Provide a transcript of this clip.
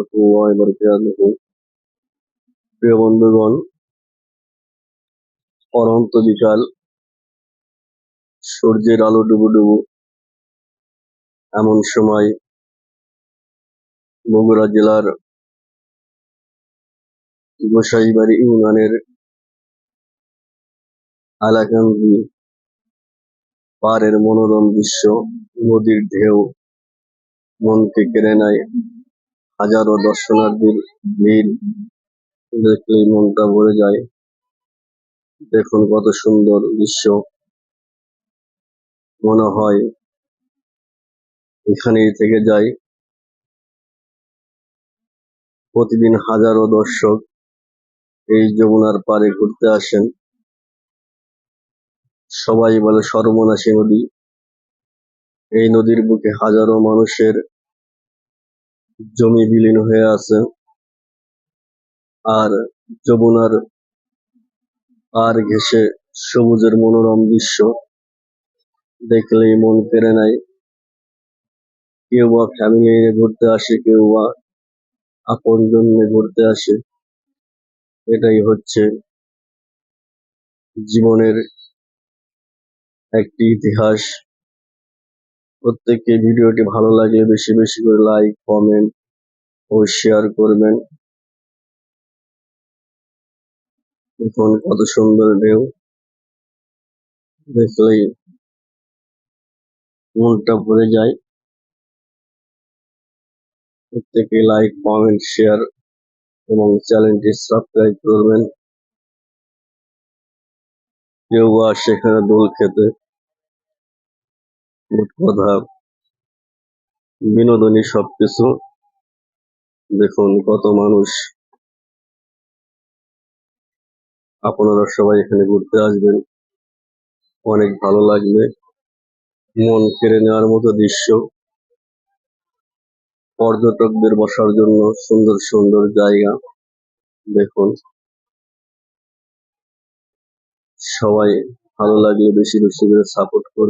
রহমতুল্লাহ বরকাতুহু সূর্যের আলো ডুবু ডুবু এমন সময় বগুড়া জেলার গোসাইবাড়ি ইউনিয়নের আলাকান্দি পাড়ের মনোরম দৃশ্য নদীর ঢেউ মনকে কেড়ে নেয় হাজারো দর্শনার্থীর ভিড় দেখলেই মনটা ভরে যায়। দেখুন কত সুন্দর দৃশ্য। মনে হয় এখানেই থেকে যাই। প্রতিদিন হাজারো দর্শক এই যমুনার পাড়ে ঘুরতে আসেন। সবাই বলে সর্বনাশী নদী। এই নদীর বুকে হাজারো মানুষের জমি বিলীন হয়ে আছে। আর যমুনার আর ঘেসে সবুজের মনোরম দৃশ্য। দেখলেই মন কেড়ে নেয় কেউ বা ফ্যামিলি নিয়ে ঘুরতে আসে, কেউ বা আপনজন নিয়ে ঘুরতে আসে। এটাই হচ্ছে জীবনের একটি ইতিহাস। প্রত্যেককে ভিডিওটি ভালো লাগলে বেশি বেশি করে লাইক কমেন্ট ও শেয়ার করবেন। দেখুন কত সুন্দর ঢেউ দেখলেই মনটা ভরে যায়। প্রত্যেকে লাইক কমেন্ট শেয়ার এবং চ্যানেলটি সাবস্ক্রাইব করবেন। কেউ বা সেখানে দোল খেতে। মোট কথা বিনোদনী সবকিছু। দেখুন কত মানুষ। আপনারা সবাই এখানে ঘুরতে আসবেন। অনেক ভালো লাগবে। মন কেড়ে নেওয়ার মতো দৃশ্য। পর্যটকদের বসার জন্য সুন্দর সুন্দর জায়গা। দেখুন। সবাই ভালো লাগলে বেশি বেশি করে সাপোর্ট করুন।